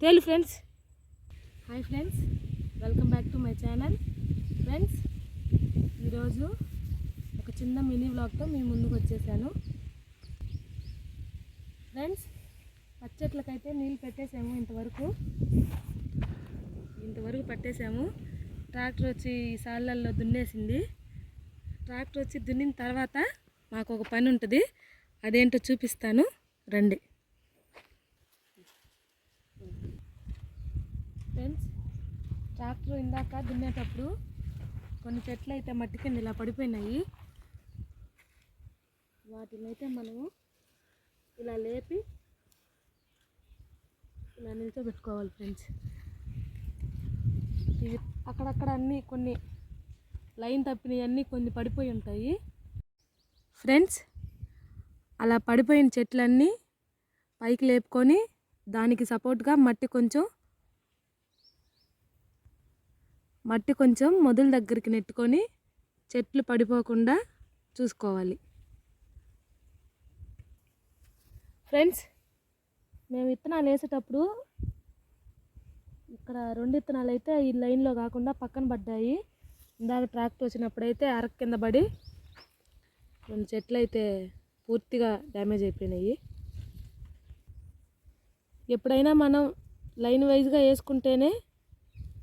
తేలు friends hi friends welcome back to my channel friends ఈరోజు ఒక చిన్న మినీ బ్లాగ్తో మీ ముందుకు వచ్చేసాను. ఫ్రెండ్స్ పచ్చట్లకైతే నీళ్ళు పెట్టేసాము ఇంతవరకు. ఇంతవరకు పట్టేసాము. ట్రాక్టర్ వచ్చి ఈ సాళ్ళల్లో దున్నేసింది. ట్రాక్టర్ వచ్చి దున్నిన తర్వాత మాకు ఒక పని ఉంటుంది. అదేంటో చూపిస్తాను. రండి. ఫ్రెండ్స్ ట్రాక్టర్ ఇందాక దున్నేటప్పుడు కొన్ని చెట్లు అయితే మట్టి కింద ఇలా పడిపోయినాయి. వాటిని అయితే మనము ఇలా లేపి ఇలా నిల్చోబెట్టుకోవాలి ఫ్రెండ్స్. ఇవి అక్కడక్కడ అన్నీ కొన్ని లైన్ తప్పినవి అన్నీ కొన్ని పడిపోయి ఉంటాయి. ఫ్రెండ్స్ అలా పడిపోయిన చెట్లన్నీ పైకి లేపుకొని దానికి సపోర్ట్గా మట్టి కొంచెం మట్టి కొంచెం మొదల దగ్గరికి నెట్టుకొని చెట్లు పడిపోకుండా చూసుకోవాలి. ఫ్రెండ్స్ మేము విత్తనాలు వేసేటప్పుడు ఇక్కడ రెండు విత్తనాలు అయితే ఈ లైన్లో కాకుండా పక్కన పడ్డాయి. ఇందాక ట్రాక్టర్ వచ్చినప్పుడైతే అరకు కింద పడి రెండు చెట్లు అయితే పూర్తిగా డ్యామేజ్ అయిపోయినాయి. ఎప్పుడైనా మనం లైన్ వైజ్గా వేసుకుంటేనే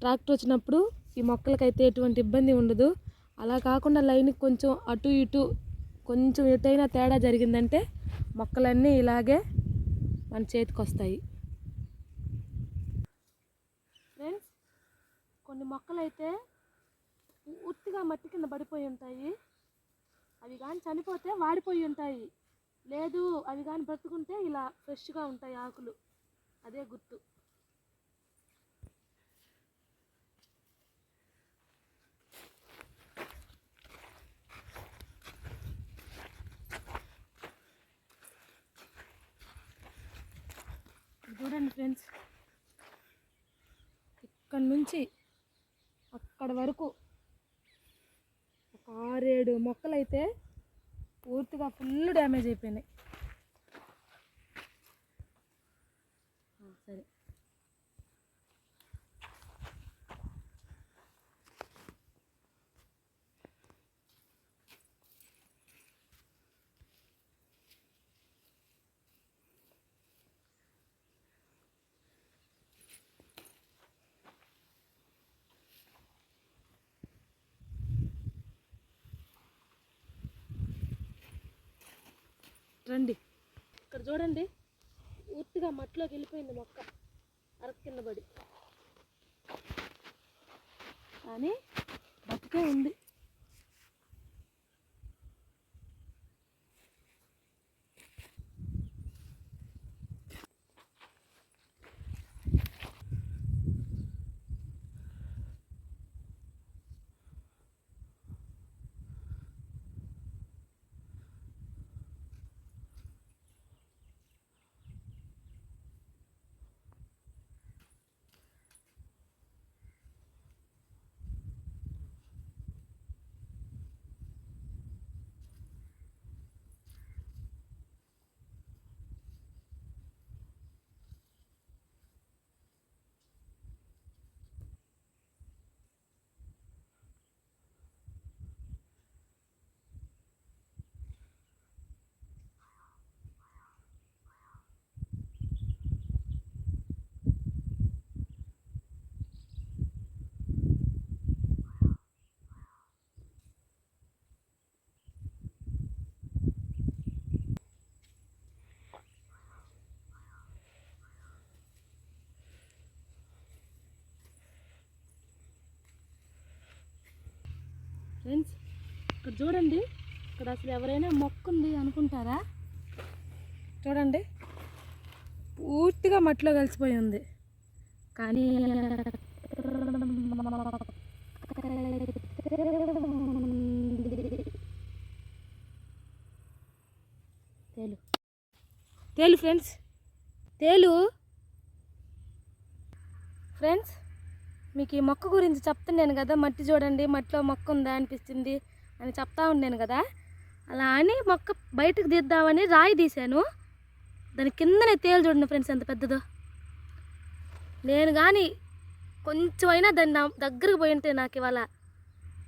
ట్రాక్టర్ వచ్చినప్పుడు ఈ మొక్కలకైతే ఎటువంటి ఇబ్బంది ఉండదు. అలా కాకుండా లైన్కి కొంచెం అటు ఇటు కొంచెం ఎటైనా తేడా జరిగిందంటే మొక్కలన్నీ ఇలాగే మన చేతికి వస్తాయి. ఫ్రెండ్స్ కొన్ని మొక్కలైతే ఉత్తిగా పూర్తిగా మట్టి కింద పడిపోయి ఉంటాయి. అవి కానీ చనిపోతే వాడిపోయి ఉంటాయి. లేదు అవి కానీ బ్రతుకుంటే ఇలా ఫ్రెష్గా ఉంటాయి ఆకులు. అదే గుర్తు. చూడండి ఫ్రెండ్స్. ఇక్కడ నుంచి అక్కడ వరకు ఒక ఆరేడు మొక్కలైతే పూర్తిగా ఫుల్ డ్యామేజ్ అయిపోయినాయి ఆ, సరే రండి. ఇక్కడ చూడండి. పూర్తిగా మట్టిలోకి వెళ్ళిపోయింది మొక్క. అరకు కింద పడి. కానీ బతికే ఉంది. ఫ్రెండ్స్ ఇక్కడ చూడండి. ఇక్కడ అసలు ఎవరైనా మొక్క ఉంది అనుకుంటారా? చూడండి. పూర్తిగా మట్టిలో కలిసిపోయి ఉంది. కానీ తేలు. తేలు ఫ్రెండ్స్ తేలు. ఫ్రెండ్స్ మీకు ఈ మొక్క గురించి చెప్తున్నాను కదా మట్టి చూడండి మట్టిలో మొక్క ఉందా అనిపిస్తుంది అని చెప్తా ఉన్నాను కదా. అలా అని మొక్క బయటకు తీద్దామని రాయి తీశాను. దాని కిందనే తేలు చూడండి ఫ్రెండ్స్ ఎంత పెద్దదో. నేను కానీ కొంచెమైనా దాన్ని దగ్గరకు పోయి ఉంటే నాకు ఇవాళ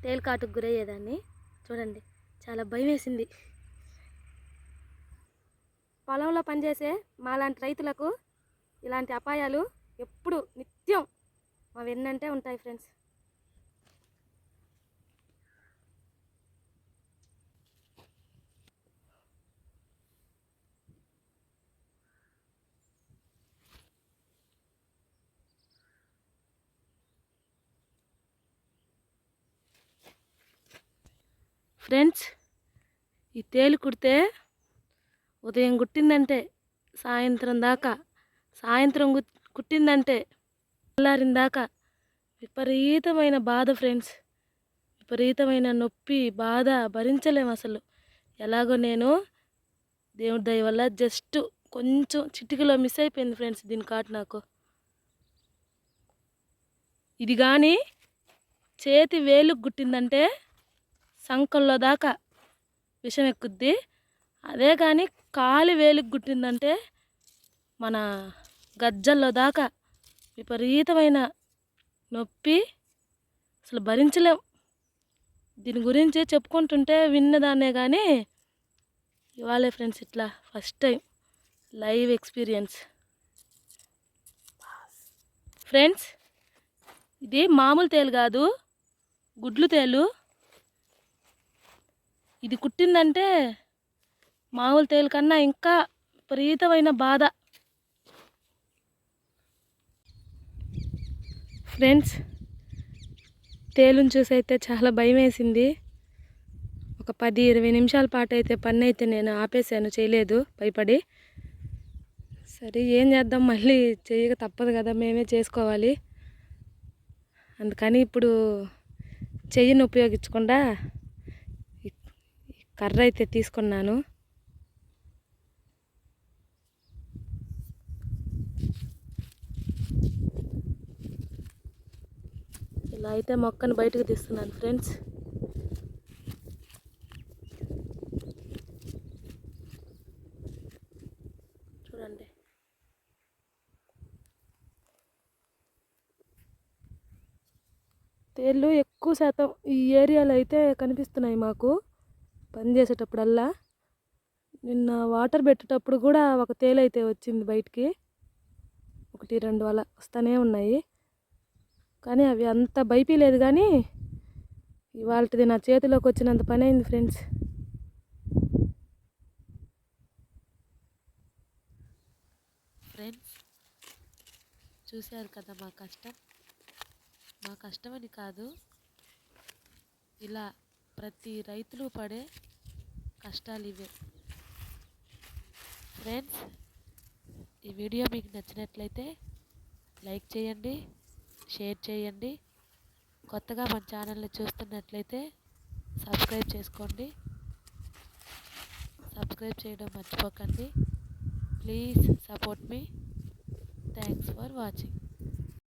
తేలికాటుకు గురయ్యేదాన్ని. చూడండి చాలా భయం వేసింది. పొలంలో పనిచేసే మాలాంటి రైతులకు ఇలాంటి అపాయాలు ఎప్పుడు అవి ఎన్నంటే ఉంటాయి ఫ్రెండ్స్. ఫ్రెండ్స్ ఈ తేలు కుడితే ఉదయం కుట్టిందంటే సాయంత్రం దాకా సాయంత్రం కుట్టిందంటే తెల్లారిందాక విపరీతమైన బాధ ఫ్రెండ్స్. విపరీతమైన నొప్పి బాధ భరించలేము అసలు. ఎలాగో నేను దేవుడి దయ వల్ల జస్ట్ కొంచెం చిటికలో మిస్ అయిపోయింది ఫ్రెండ్స్ దీని కాటు నాకు. ఇది కానీ చేతి వేలుకు గుట్టిందంటే సంకల్లో దాకా విషం ఎక్కుద్ది. అదే కానీ కాలి వేలుకు గుట్టిందంటే మన గజ్జల్లో దాకా విపరీతమైన నొప్పి. అసలు భరించలేం. దీని గురించి చెప్పుకుంటుంటే విన్నదాన్నే కానీ ఇవాళే ఫ్రెండ్స్ ఇట్లా first time live experience. Friends ఇది మామూలు తేలు కాదు గుడ్లు తేలు. ఇది కుట్టిందంటే మామూలు తేలు కన్నా ఇంకా విపరీతమైన బాధ. ఫ్రెండ్స్ తేలుని చూసి అయితే చాలా భయం వేసింది ఒక పది ఇరవై నిమిషాల పాటు అయితే పని అయితే నేను ఆపేసాను చేయలేదు భయపడి. సరే ఏం చేద్దాం మళ్ళీ చేయక తప్పదు కదా మేమే చేసుకోవాలి. అందుకని ఇప్పుడు చెయ్యిని ఉపయోగించకుండా కర్ర అయితే తీసుకున్నాను. ఇలా అయితే మొక్కను బయటకు తీస్తున్నాను ఫ్రెండ్స్. చూడండి. తేళ్ళు ఎక్కువ శాతం ఈ ఏరియాలో అయితే కనిపిస్తున్నాయి మాకు. పని చేసేటప్పుడల్లా. నిన్న వాటర్ పెట్టేటప్పుడు కూడా ఒక తేలు అయితే వచ్చింది బయటికి. ఒకటి రెండు అలా వస్తూనే ఉన్నాయి. కానీ అవి అంత భయపలేదు కానీ ఇవాళది నా చేతిలోకి వచ్చినంత పని అయింది ఫ్రెండ్స్. ఫ్రెండ్స్ చూశారు కదా మా కష్టం? మా కష్టమని కాదు ఇలా ప్రతి రైతులు పడే కష్టాలు ఇవే. ఫ్రెండ్స్ ఈ వీడియో మీకు నచ్చినట్లయితే లైక్ చేయండి షేర్ చేయండి. కొత్తగా మన ఛానల్ని చూస్తున్నట్లయితే సబ్స్క్రైబ్ చేసుకోండి. సబ్స్క్రైబ్ చేయడం మర్చిపోకండి. Please support me. Thanks for watching.